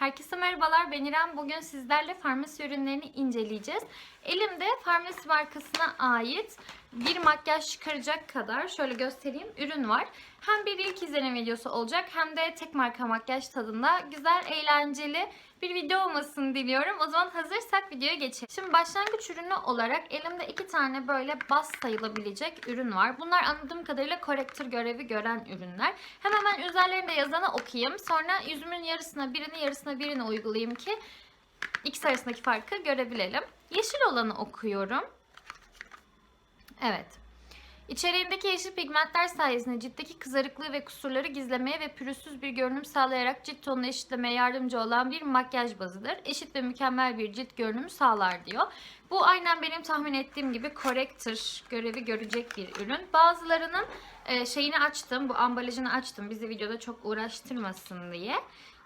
Herkese merhabalar ben İrem. Bugün sizlerle farmasi ürünlerini inceleyeceğiz. Elimde farmasi markasına ait bir makyaj çıkaracak kadar şöyle göstereyim ürün var. Hem bir ilk izlenim videosu olacak hem de tek marka makyaj tadında güzel eğlenceli bir video olmasını diliyorum. O zaman hazırsak videoya geçelim. Şimdi başlangıç ürünü olarak elimde iki tane böyle bas sayılabilecek ürün var. Bunlar anladığım kadarıyla korektör görevi gören ürünler. Hemen ben üzerlerinde yazanı okuyayım. Sonra yüzümün yarısına birini yarısına birini uygulayayım ki ikisi arasındaki farkı görebilelim. Yeşil olanı okuyorum. Evet. İçeriğindeki yeşil pigmentler sayesinde ciltteki kızarıklığı ve kusurları gizlemeye ve pürüzsüz bir görünüm sağlayarak cilt tonunu eşitlemeye yardımcı olan bir makyaj bazıdır. Eşit ve mükemmel bir cilt görünümü sağlar diyor. Bu aynen benim tahmin ettiğim gibi corrector görevi görecek bir ürün. Bazılarının e, şeyini açtım, bu ambalajını açtım bizi videoda çok uğraştırmasın diye.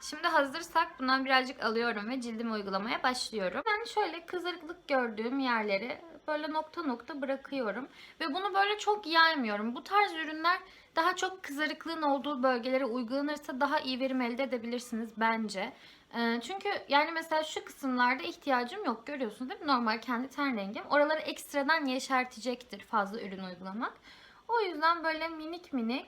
Şimdi hazırsak bundan birazcık alıyorum ve cildime uygulamaya başlıyorum. Ben şöyle kızarıklık gördüğüm yerleri böyle nokta nokta bırakıyorum. Ve bunu böyle çok yaymıyorum. Bu tarz ürünler daha çok kızarıklığın olduğu bölgelere uygulanırsa daha iyi verim elde edebilirsiniz bence. Ee, Çünkü yani mesela şu kısımlarda ihtiyacım yok görüyorsunuz değil mi? Normal kendi ten rengim. Oraları ekstradan yeşertecektir fazla ürün uygulamak. O yüzden böyle minik minik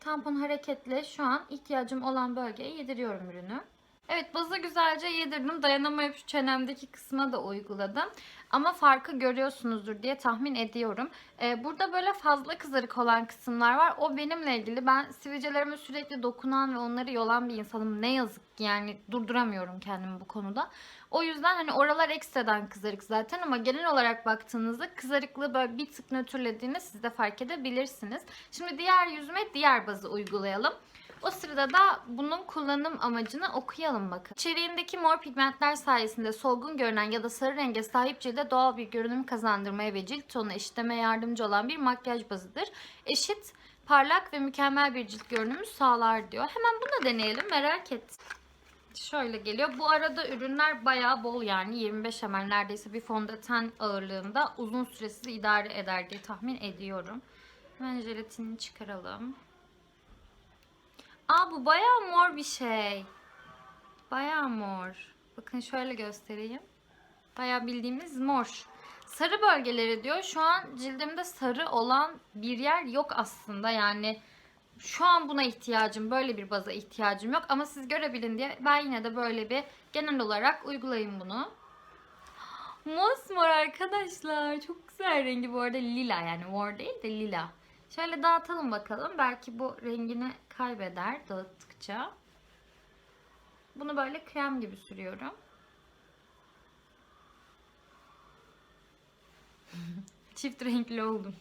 tampon hareketle şu an ihtiyacım olan bölgeye yediriyorum ürünü. Evet bazı güzelce yedirdim. Dayanamayıp şu çenemdeki kısma da uyguladım. Ama farkı görüyorsunuzdur diye tahmin ediyorum. Ee, burada böyle fazla kızarık olan kısımlar var. O benimle ilgili. Ben sivilcelerime sürekli dokunan ve onları yolan bir insanım. Ne yazık ki yani durduramıyorum kendimi bu konuda. O yüzden hani oralar ekstradan kızarık zaten ama genel olarak baktığınızda kızarıklığı böyle bir tık nötrlediğini siz de fark edebilirsiniz. Şimdi diğer yüzüme diğer bazı uygulayalım. O sırada da bunun kullanım amacını okuyalım bakın. İçeriğindeki mor pigmentler sayesinde solgun görünen ya da sarı renge sahip cilde doğal bir görünüm kazandırmaya ve cilt tonunu eşitlemeye yardımcı olan bir makyaj bazıdır. Eşit, parlak ve mükemmel bir cilt görünümü sağlar diyor. Hemen bunu deneyelim merak et. Şöyle geliyor. Bu arada ürünler bayağı bol yani 25 ml neredeyse bir fondöten ağırlığında uzun süresiz idare eder diye tahmin ediyorum. Hemen jelatinini çıkaralım. Aa bu bayağı mor bir şey. Bayağı mor. Bakın şöyle göstereyim. Bayağı bildiğimiz mor. Sarı bölgeleri diyor. Şu an cildimde sarı olan bir yer yok aslında. Yani şu an buna ihtiyacım, böyle bir baza ihtiyacım yok. Ama siz görebilin diye ben yine de böyle bir genel olarak uygulayayım bunu. Mosmor arkadaşlar. Çok güzel rengi bu arada lila yani mor değil de lila. Şöyle dağıtalım bakalım. Belki bu rengini kaybeder dağıttıkça. Bunu böyle krem gibi sürüyorum. Çift renkli oldum.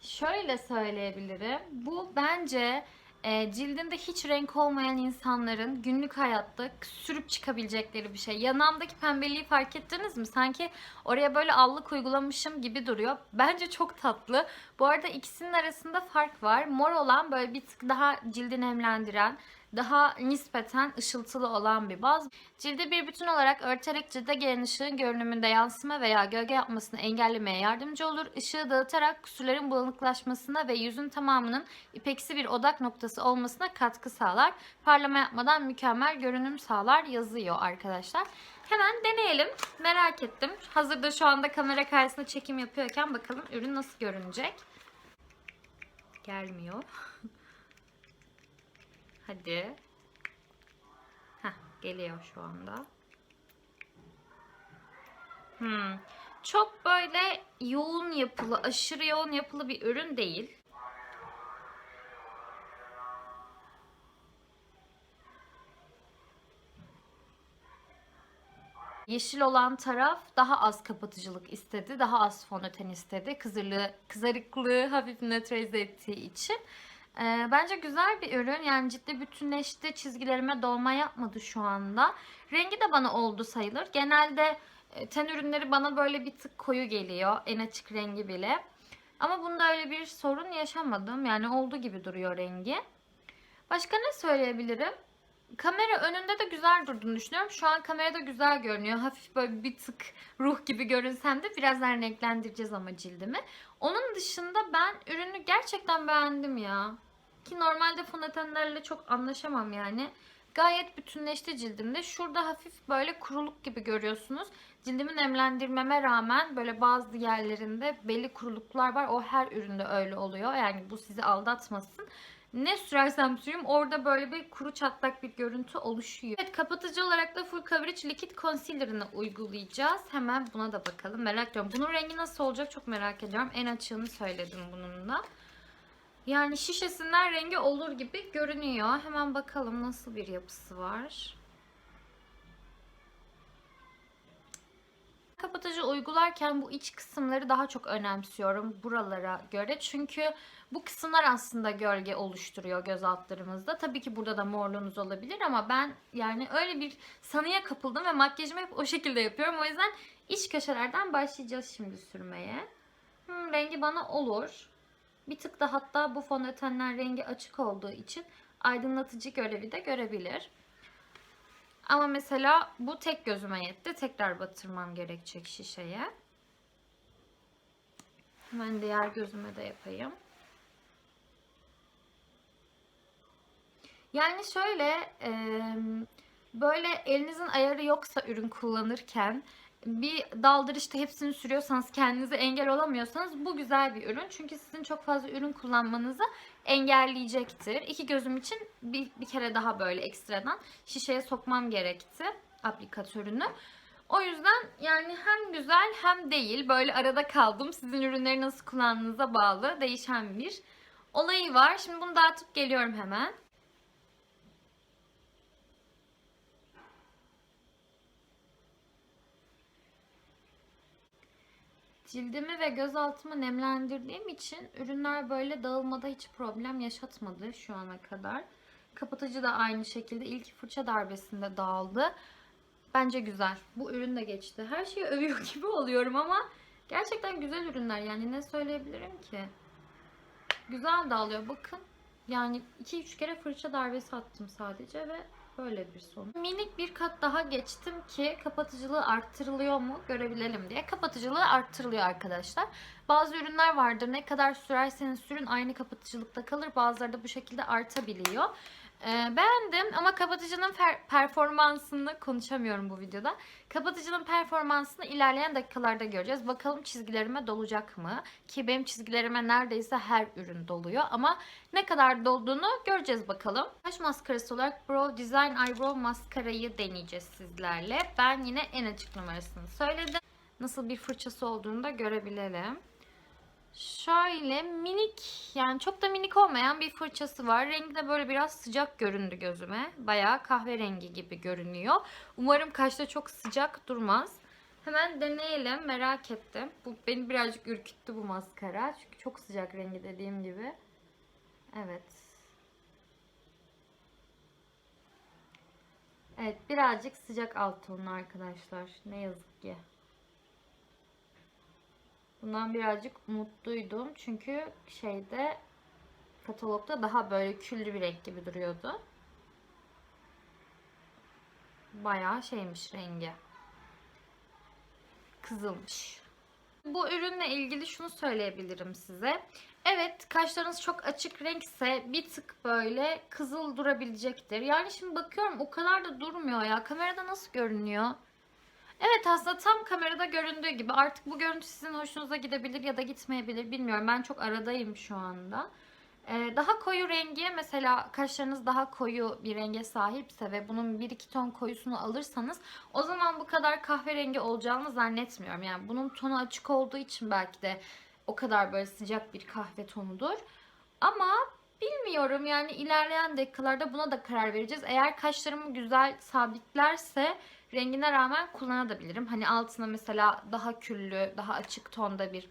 Şöyle söyleyebilirim. Bu bence e, cildinde hiç renk olmayan insanların günlük hayatta sürüp çıkabilecekleri bir şey. Yanağımdaki pembeliği fark ettiniz mi? Sanki oraya böyle allık uygulamışım gibi duruyor. Bence çok tatlı. Bu arada ikisinin arasında fark var. Mor olan böyle bir tık daha cildi nemlendiren, daha nispeten ışıltılı olan bir baz. Cildi bir bütün olarak örterek cilde gelen ışığın görünümünde yansıma veya gölge yapmasını engellemeye yardımcı olur. Işığı dağıtarak kusurların bulanıklaşmasına ve yüzün tamamının ipeksi bir odak noktası olmasına katkı sağlar. Parlama yapmadan mükemmel görünüm sağlar yazıyor arkadaşlar. Hemen deneyelim. Merak ettim. Hazırda şu anda kamera karşısında çekim yapıyorken bakalım ürün nasıl görünecek. Gelmiyor. Hadi. Heh, geliyor şu anda. Hmm. Çok böyle yoğun yapılı, aşırı yoğun yapılı bir ürün değil. Yeşil olan taraf daha az kapatıcılık istedi, daha az fondöten istedi. Kızırlığı, kızarıklığı hafif nötralize ettiği için. Ee, bence güzel bir ürün. Yani ciddi bütünleşti. Çizgilerime dolma yapmadı şu anda. Rengi de bana oldu sayılır. Genelde e, ten ürünleri bana böyle bir tık koyu geliyor. En açık rengi bile. Ama bunda öyle bir sorun yaşamadım. Yani olduğu gibi duruyor rengi. Başka ne söyleyebilirim? Kamera önünde de güzel durduğunu düşünüyorum. Şu an kamerada güzel görünüyor. Hafif böyle bir tık ruh gibi görünsem de birazdan renklendireceğiz ama cildimi. Onun dışında ben ürünü gerçekten beğendim ya. Ki normalde fondötenlerle çok anlaşamam yani. Gayet bütünleşti cildimde. Şurada hafif böyle kuruluk gibi görüyorsunuz. Cildimi nemlendirmeme rağmen böyle bazı yerlerinde belli kuruluklar var. O her üründe öyle oluyor. Yani bu sizi aldatmasın. Ne sürersem süreyim orada böyle bir kuru çatlak bir görüntü oluşuyor. Evet kapatıcı olarak da Full Coverage Liquid Concealer'ını uygulayacağız. Hemen buna da bakalım. Merak ediyorum. Bunun rengi nasıl olacak çok merak ediyorum. En açığını söyledim bunun da. Yani şişesinden rengi olur gibi görünüyor. Hemen bakalım nasıl bir yapısı var. Kapatıcı uygularken bu iç kısımları daha çok önemsiyorum buralara göre. Çünkü bu kısımlar aslında gölge oluşturuyor göz altlarımızda. Tabii ki burada da morluğunuz olabilir ama ben yani öyle bir sanıya kapıldım ve makyajımı hep o şekilde yapıyorum. O yüzden iç köşelerden başlayacağız şimdi sürmeye. Hmm, rengi bana olur. Bir tık da hatta bu fondötenler rengi açık olduğu için aydınlatıcı görevi de görebilir. Ama mesela bu tek gözüme yetti. Tekrar batırmam gerekecek şişeye. Hemen diğer gözüme de yapayım. Yani şöyle böyle elinizin ayarı yoksa ürün kullanırken bir daldırışta hepsini sürüyorsanız kendinize engel olamıyorsanız bu güzel bir ürün. Çünkü sizin çok fazla ürün kullanmanızı engelleyecektir. İki gözüm için bir, bir kere daha böyle ekstradan şişeye sokmam gerekti aplikatörünü. O yüzden yani hem güzel hem değil. Böyle arada kaldım. Sizin ürünleri nasıl kullandığınıza bağlı değişen bir olayı var. Şimdi bunu dağıtıp geliyorum hemen. Cildimi ve gözaltımı nemlendirdiğim için ürünler böyle dağılmada hiç problem yaşatmadı şu ana kadar. Kapatıcı da aynı şekilde ilk fırça darbesinde dağıldı. Bence güzel. Bu ürün de geçti. Her şeyi övüyor gibi oluyorum ama gerçekten güzel ürünler. Yani ne söyleyebilirim ki? Güzel dağılıyor. Bakın. Yani 2-3 kere fırça darbesi attım sadece ve Böyle bir sonuç. Minik bir kat daha geçtim ki kapatıcılığı arttırılıyor mu görebilelim diye. Kapatıcılığı arttırılıyor arkadaşlar. Bazı ürünler vardır ne kadar sürerseniz sürün aynı kapatıcılıkta kalır. Bazıları da bu şekilde artabiliyor. Ee, beğendim ama kapatıcının performansını konuşamıyorum bu videoda. Kapatıcının performansını ilerleyen dakikalarda göreceğiz. Bakalım çizgilerime dolacak mı? Ki benim çizgilerime neredeyse her ürün doluyor ama ne kadar dolduğunu göreceğiz bakalım. Kaş maskarası olarak Brow Design Eyebrow maskarayı deneyeceğiz sizlerle. Ben yine en açık numarasını söyledim. Nasıl bir fırçası olduğunu da görebilelim. Şöyle minik yani çok da minik olmayan bir fırçası var. Rengi de böyle biraz sıcak göründü gözüme. Bayağı kahverengi gibi görünüyor. Umarım kaşta çok sıcak durmaz. Hemen deneyelim. Merak ettim. Bu beni birazcık ürküttü bu maskara. Çünkü çok sıcak rengi dediğim gibi. Evet. Evet birazcık sıcak alt tonlu arkadaşlar. Ne yazık ki. Bundan birazcık umutluydum. Çünkü şeyde katalogda daha böyle küllü bir renk gibi duruyordu. Bayağı şeymiş rengi. Kızılmış. Bu ürünle ilgili şunu söyleyebilirim size. Evet kaşlarınız çok açık renkse bir tık böyle kızıl durabilecektir. Yani şimdi bakıyorum o kadar da durmuyor ya. Kamerada nasıl görünüyor? Evet aslında tam kamerada göründüğü gibi. Artık bu görüntü sizin hoşunuza gidebilir ya da gitmeyebilir bilmiyorum. Ben çok aradayım şu anda. Ee, daha koyu rengi mesela kaşlarınız daha koyu bir renge sahipse ve bunun 1-2 ton koyusunu alırsanız o zaman bu kadar kahverengi olacağını zannetmiyorum. Yani bunun tonu açık olduğu için belki de o kadar böyle sıcak bir kahve tonudur. Ama bilmiyorum yani ilerleyen dakikalarda buna da karar vereceğiz. Eğer kaşlarımı güzel sabitlerse Rengine rağmen kullanabilirim. Hani altına mesela daha küllü, daha açık tonda bir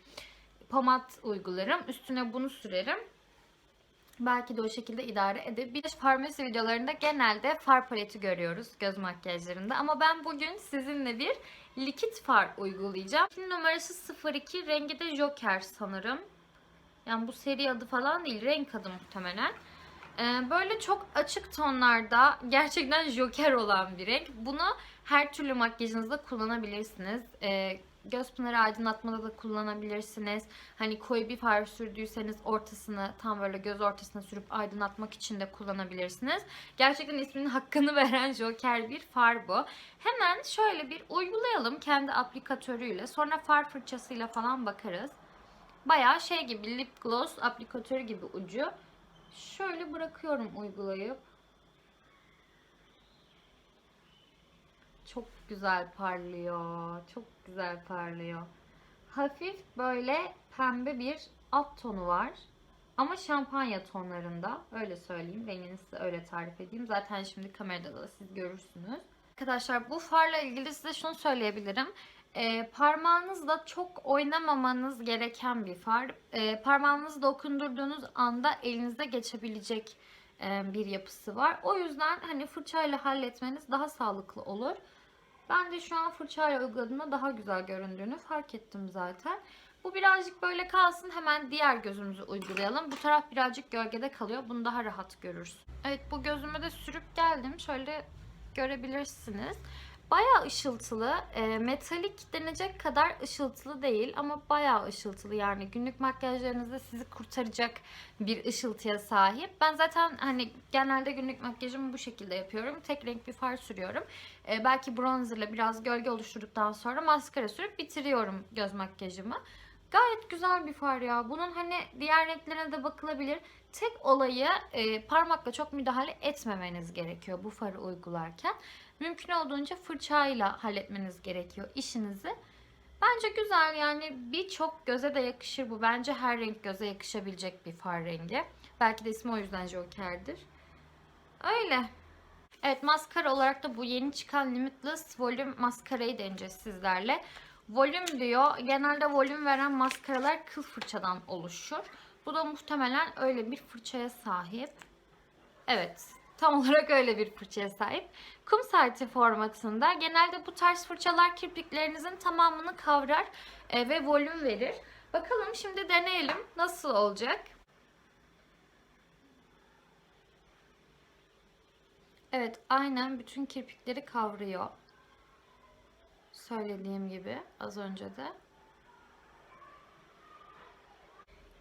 pomat uygularım. Üstüne bunu sürerim. Belki de o şekilde idare edebilir. Farmasi videolarında genelde far paleti görüyoruz göz makyajlarında. Ama ben bugün sizinle bir likit far uygulayacağım. Şimdi numarası 02. Rengi de Joker sanırım. Yani bu seri adı falan değil. Renk adı muhtemelen. Ee, böyle çok açık tonlarda gerçekten joker olan bir renk. Bunu her türlü makyajınızda kullanabilirsiniz. Ee, göz pınarı aydınlatmada da kullanabilirsiniz. Hani koyu bir far sürdüyseniz ortasını tam böyle göz ortasına sürüp aydınlatmak için de kullanabilirsiniz. Gerçekten isminin hakkını veren Joker bir far bu. Hemen şöyle bir uygulayalım kendi aplikatörüyle. Sonra far fırçasıyla falan bakarız. Bayağı şey gibi lip gloss aplikatörü gibi ucu. Şöyle bırakıyorum uygulayıp. Çok güzel parlıyor. Çok güzel parlıyor. Hafif böyle pembe bir alt tonu var. Ama şampanya tonlarında. Öyle söyleyeyim. Rengini öyle tarif edeyim. Zaten şimdi kamerada da siz görürsünüz. Arkadaşlar bu farla ilgili size şunu söyleyebilirim. E, parmağınızla çok oynamamanız gereken bir far. E, parmağınızı dokundurduğunuz anda elinizde geçebilecek e, bir yapısı var. O yüzden hani fırçayla halletmeniz daha sağlıklı olur. Ben de şu an fırçayla uyguladığımda daha güzel göründüğünü fark ettim zaten. Bu birazcık böyle kalsın. Hemen diğer gözümüzü uygulayalım. Bu taraf birazcık gölgede kalıyor. Bunu daha rahat görürüz. Evet bu gözüme de sürüp geldim. Şöyle görebilirsiniz. Bayağı ışıltılı. E, metalik denecek kadar ışıltılı değil ama bayağı ışıltılı. Yani günlük makyajlarınızda sizi kurtaracak bir ışıltıya sahip. Ben zaten hani genelde günlük makyajımı bu şekilde yapıyorum. Tek renk bir far sürüyorum. E, belki bronzerla biraz gölge oluşturduktan sonra maskara sürüp bitiriyorum göz makyajımı. Gayet güzel bir far ya. Bunun hani diğer renklerine de bakılabilir. Tek olayı e, parmakla çok müdahale etmemeniz gerekiyor bu farı uygularken. Mümkün olduğunca fırçayla halletmeniz gerekiyor işinizi. Bence güzel yani birçok göze de yakışır bu. Bence her renk göze yakışabilecek bir far rengi. Belki de ismi o yüzden Joker'dir. Öyle. Evet maskara olarak da bu yeni çıkan Limitless Volume maskarayı deneyeceğiz sizlerle. Volüm diyor. Genelde volüm veren maskaralar kıl fırçadan oluşur. Bu da muhtemelen öyle bir fırçaya sahip. Evet. Tam olarak öyle bir fırçaya sahip. Kum saati formatında. Genelde bu tarz fırçalar kirpiklerinizin tamamını kavrar e, ve volüm verir. Bakalım şimdi deneyelim. Nasıl olacak? Evet aynen bütün kirpikleri kavruyor. Söylediğim gibi az önce de.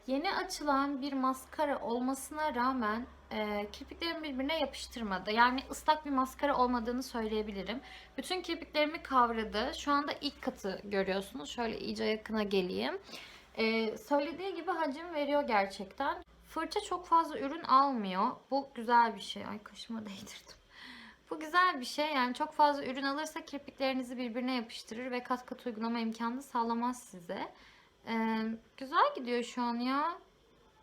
Yeni açılan bir maskara olmasına rağmen e, kirpiklerimi birbirine yapıştırmadı. Yani ıslak bir maskara olmadığını söyleyebilirim. Bütün kirpiklerimi kavradı. Şu anda ilk katı görüyorsunuz. Şöyle iyice yakına geleyim. E, söylediği gibi hacim veriyor gerçekten. Fırça çok fazla ürün almıyor. Bu güzel bir şey. Ay kaşıma değdirdim. Bu güzel bir şey. Yani çok fazla ürün alırsa kirpiklerinizi birbirine yapıştırır ve kat kat uygulama imkanı sağlamaz size. Ee, güzel gidiyor şu an ya.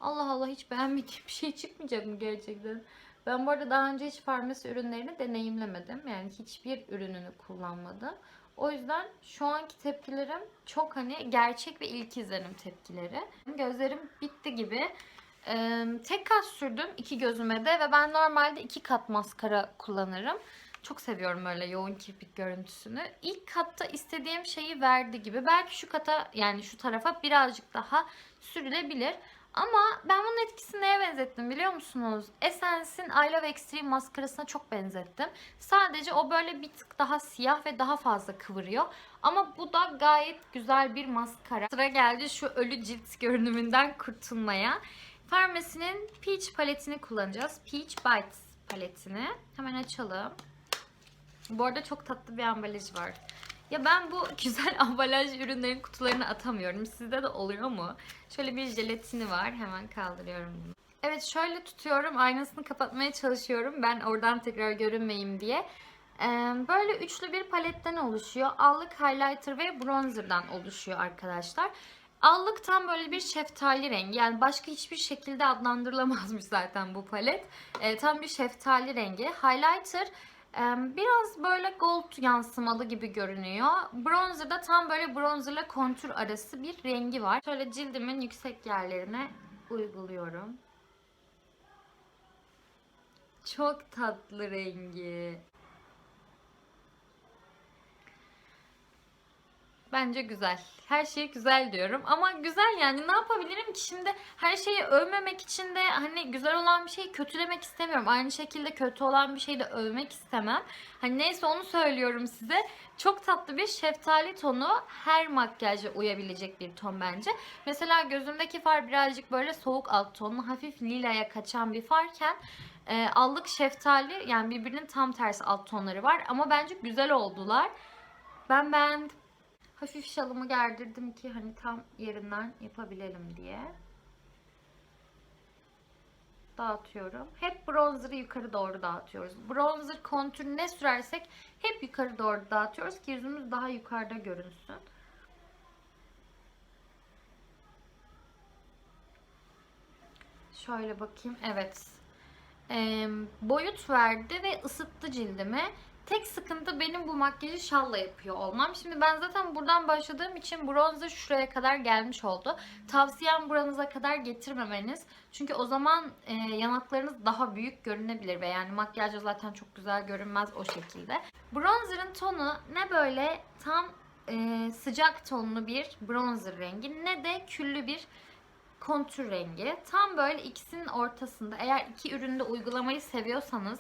Allah Allah hiç beğenmediğim bir şey çıkmayacak mı gerçekten? Ben bu arada daha önce hiç farmasi ürünlerini deneyimlemedim. Yani hiçbir ürününü kullanmadım. O yüzden şu anki tepkilerim çok hani gerçek ve ilk izlenim tepkileri. Gözlerim bitti gibi. Ee, tek kat sürdüm iki gözüme de ve ben normalde iki kat maskara kullanırım. Çok seviyorum öyle yoğun kirpik görüntüsünü. İlk katta istediğim şeyi verdi gibi. Belki şu kata yani şu tarafa birazcık daha sürülebilir. Ama ben bunun etkisini neye benzettim biliyor musunuz? Essence'in I Love Extreme maskarasına çok benzettim. Sadece o böyle bir tık daha siyah ve daha fazla kıvırıyor. Ama bu da gayet güzel bir maskara. Sıra geldi şu ölü cilt görünümünden kurtulmaya. Farmacy'nin Peach paletini kullanacağız. Peach Bites paletini. Hemen açalım. Bu arada çok tatlı bir ambalaj var. Ya ben bu güzel ambalaj ürünlerin kutularını atamıyorum. Sizde de oluyor mu? Şöyle bir jelatini var. Hemen kaldırıyorum bunu. Evet şöyle tutuyorum. Aynasını kapatmaya çalışıyorum. Ben oradan tekrar görünmeyeyim diye. Ee, böyle üçlü bir paletten oluşuyor. Allık, highlighter ve bronzerdan oluşuyor arkadaşlar. Allık tam böyle bir şeftali rengi. Yani başka hiçbir şekilde adlandırılamazmış zaten bu palet. Ee, tam bir şeftali rengi. Highlighter Biraz böyle gold yansımalı gibi görünüyor. Bronzer da tam böyle bronzerla kontür arası bir rengi var. Şöyle cildimin yüksek yerlerine uyguluyorum. Çok tatlı rengi. Bence güzel. Her şey güzel diyorum. Ama güzel yani ne yapabilirim ki şimdi her şeyi övmemek için de hani güzel olan bir şeyi kötülemek istemiyorum. Aynı şekilde kötü olan bir şeyi de övmek istemem. Hani neyse onu söylüyorum size. Çok tatlı bir şeftali tonu her makyaja uyabilecek bir ton bence. Mesela gözümdeki far birazcık böyle soğuk alt tonlu hafif lilaya kaçan bir farken e, allık şeftali yani birbirinin tam tersi alt tonları var ama bence güzel oldular. Ben beğendim. Hafif şalımı gerdirdim ki hani tam yerinden yapabilelim diye. Dağıtıyorum. Hep bronzer'ı yukarı doğru dağıtıyoruz. Bronzer kontür ne sürersek hep yukarı doğru dağıtıyoruz ki yüzümüz daha yukarıda görünsün. Şöyle bakayım. Evet. Ee, boyut verdi ve ısıttı cildimi. Tek sıkıntı benim bu makyajı şalla yapıyor olmam. Şimdi ben zaten buradan başladığım için bronzer şuraya kadar gelmiş oldu. Tavsiyem buranıza kadar getirmemeniz. Çünkü o zaman e, yanaklarınız daha büyük görünebilir ve yani makyajla zaten çok güzel görünmez o şekilde. Bronzer'ın tonu ne böyle tam e, sıcak tonlu bir bronzer rengi ne de küllü bir kontür rengi. Tam böyle ikisinin ortasında. Eğer iki üründe uygulamayı seviyorsanız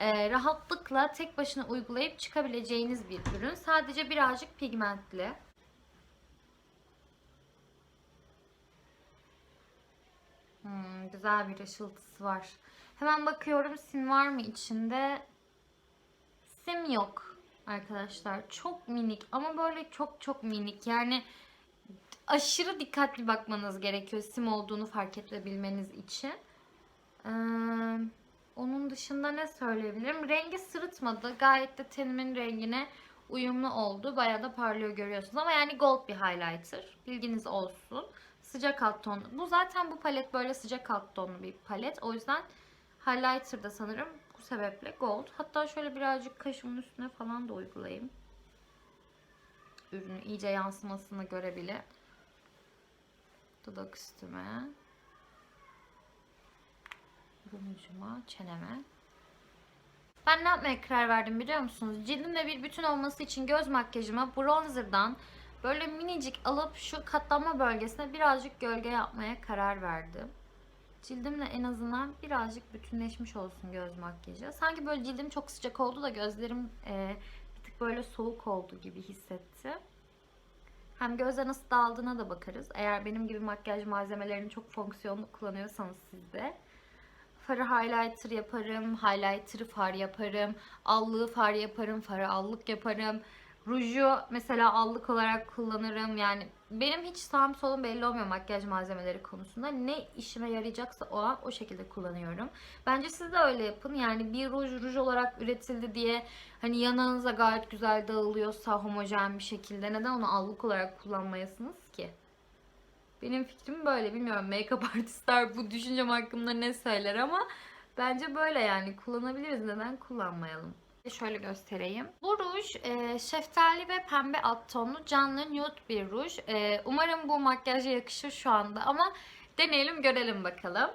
e, rahatlıkla tek başına uygulayıp çıkabileceğiniz bir ürün. Sadece birazcık pigmentli. Hmm, güzel bir ışıltısı var. Hemen bakıyorum sim var mı içinde? Sim yok arkadaşlar. Çok minik ama böyle çok çok minik. Yani aşırı dikkatli bakmanız gerekiyor sim olduğunu fark edebilmeniz için. Ee, onun dışında ne söyleyebilirim? Rengi sırıtmadı. Gayet de tenimin rengine uyumlu oldu. Bayağı da parlıyor görüyorsunuz. Ama yani gold bir highlighter. Bilginiz olsun. Sıcak alt ton. Bu zaten bu palet böyle sıcak alt tonlu bir palet. O yüzden highlighter da sanırım bu sebeple gold. Hatta şöyle birazcık kaşımın üstüne falan da uygulayayım. Ürünü iyice yansımasını görebilir. Dudak üstüme burnucuma, çeneme. Ben ne yapmaya karar verdim biliyor musunuz? Cildimle bir bütün olması için göz makyajıma bronzerdan böyle minicik alıp şu katlanma bölgesine birazcık gölge yapmaya karar verdim. Cildimle en azından birazcık bütünleşmiş olsun göz makyajı. Sanki böyle cildim çok sıcak oldu da gözlerim e, bir tık böyle soğuk oldu gibi hissettim. Hem gözde nasıl dağıldığına da bakarız. Eğer benim gibi makyaj malzemelerini çok fonksiyonlu kullanıyorsanız siz de. Farı highlighter yaparım, highlighter'ı far yaparım, allığı far yaparım, farı allık yaparım. Ruju mesela allık olarak kullanırım. Yani benim hiç sağım solum belli olmuyor makyaj malzemeleri konusunda. Ne işime yarayacaksa o an o şekilde kullanıyorum. Bence siz de öyle yapın. Yani bir ruj ruj olarak üretildi diye hani yanağınıza gayet güzel dağılıyorsa homojen bir şekilde neden onu allık olarak kullanmayasınız ki? Benim fikrim böyle. Bilmiyorum make-up artistler bu düşüncem hakkında ne söyler ama bence böyle yani kullanabiliriz. Neden kullanmayalım? Şöyle göstereyim. Bu ruj e, şeftali ve pembe alt tonlu canlı nude bir ruj. E, umarım bu makyaja yakışır şu anda ama deneyelim görelim bakalım.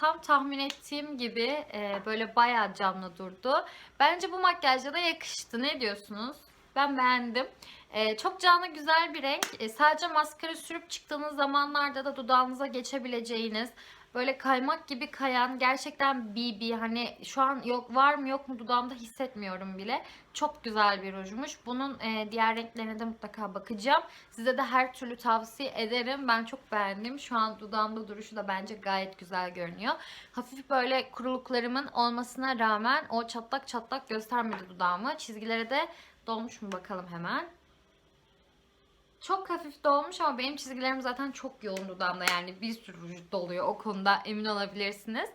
Tam tahmin ettiğim gibi e, böyle bayağı canlı durdu. Bence bu makyajla da yakıştı. Ne diyorsunuz? Ben beğendim. E, çok canlı güzel bir renk. E, sadece maskara sürüp çıktığınız zamanlarda da dudağınıza geçebileceğiniz böyle kaymak gibi kayan gerçekten BB hani şu an yok var mı yok mu dudağımda hissetmiyorum bile. Çok güzel bir rujmuş. Bunun e, diğer renklerine de mutlaka bakacağım. Size de her türlü tavsiye ederim. Ben çok beğendim. Şu an dudağımda duruşu da bence gayet güzel görünüyor. Hafif böyle kuruluklarımın olmasına rağmen o çatlak çatlak göstermedi dudağımı. Çizgilere de dolmuş mu bakalım hemen. Çok hafif dolmuş ama benim çizgilerim zaten çok yoğun dudağımda. Yani bir sürü ruj doluyor o konuda emin olabilirsiniz.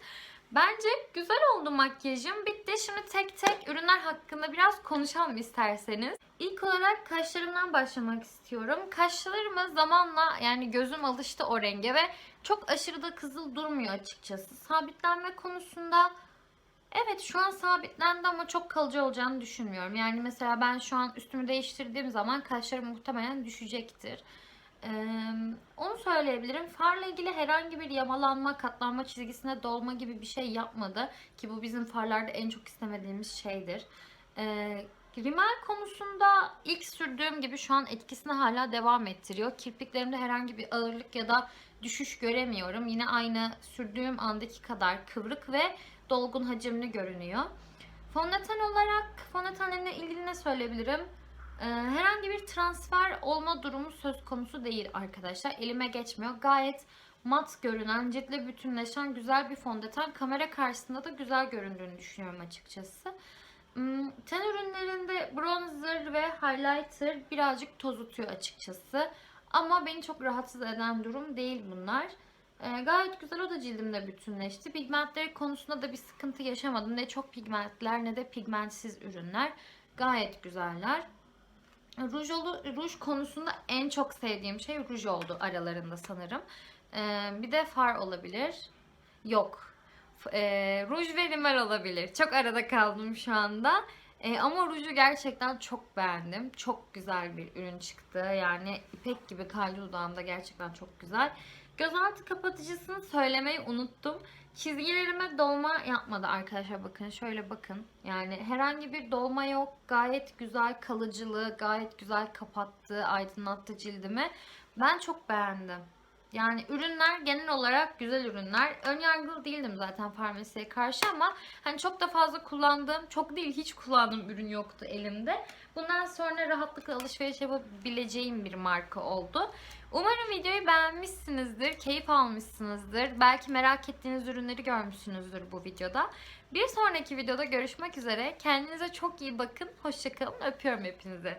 Bence güzel oldu makyajım. Bitti. Şimdi tek tek ürünler hakkında biraz konuşalım isterseniz. İlk olarak kaşlarımdan başlamak istiyorum. Kaşlarımı zamanla yani gözüm alıştı o renge ve çok aşırı da kızıl durmuyor açıkçası. Sabitlenme konusunda Evet şu an sabitlendi ama çok kalıcı olacağını düşünmüyorum. Yani mesela ben şu an üstümü değiştirdiğim zaman kaşlarım muhtemelen düşecektir. Ee, onu söyleyebilirim. Farla ilgili herhangi bir yamalanma, katlanma çizgisine dolma gibi bir şey yapmadı. Ki bu bizim farlarda en çok istemediğimiz şeydir. Ee, rimel konusunda ilk sürdüğüm gibi şu an etkisini hala devam ettiriyor. Kirpiklerimde herhangi bir ağırlık ya da düşüş göremiyorum. Yine aynı sürdüğüm andaki kadar kıvrık ve dolgun hacimli görünüyor. Fondöten olarak fondötenle ilgili ne söyleyebilirim? Ee, herhangi bir transfer olma durumu söz konusu değil arkadaşlar. Elime geçmiyor. Gayet mat görünen, ciltle bütünleşen güzel bir fondöten. Kamera karşısında da güzel göründüğünü düşünüyorum açıkçası. Hmm, Ten ürünlerinde bronzer ve highlighter birazcık tozutuyor açıkçası. Ama beni çok rahatsız eden durum değil bunlar. Ee, gayet güzel o da cildimde bütünleşti. Pigmentleri konusunda da bir sıkıntı yaşamadım. Ne çok pigmentler ne de pigmentsiz ürünler. Gayet güzeller. Ruj, olu- ruj konusunda en çok sevdiğim şey ruj oldu aralarında sanırım. Ee, bir de far olabilir. Yok. Ee, ruj ve rimel olabilir. Çok arada kaldım şu anda. Ee, ama ruju gerçekten çok beğendim. Çok güzel bir ürün çıktı. Yani ipek gibi kaldı dudağımda gerçekten çok güzel. Gözaltı kapatıcısını söylemeyi unuttum. Çizgilerime dolma yapmadı arkadaşlar bakın şöyle bakın. Yani herhangi bir dolma yok. Gayet güzel kalıcılığı, gayet güzel kapattı, aydınlattı cildimi. Ben çok beğendim. Yani ürünler genel olarak güzel ürünler. Önyargılı değildim zaten farmasiye karşı ama hani çok da fazla kullandığım, çok değil hiç kullandığım ürün yoktu elimde. Bundan sonra rahatlıkla alışveriş yapabileceğim bir marka oldu. Umarım videoyu beğenmişsinizdir, keyif almışsınızdır. Belki merak ettiğiniz ürünleri görmüşsünüzdür bu videoda. Bir sonraki videoda görüşmek üzere. Kendinize çok iyi bakın. Hoşçakalın. Öpüyorum hepinizi.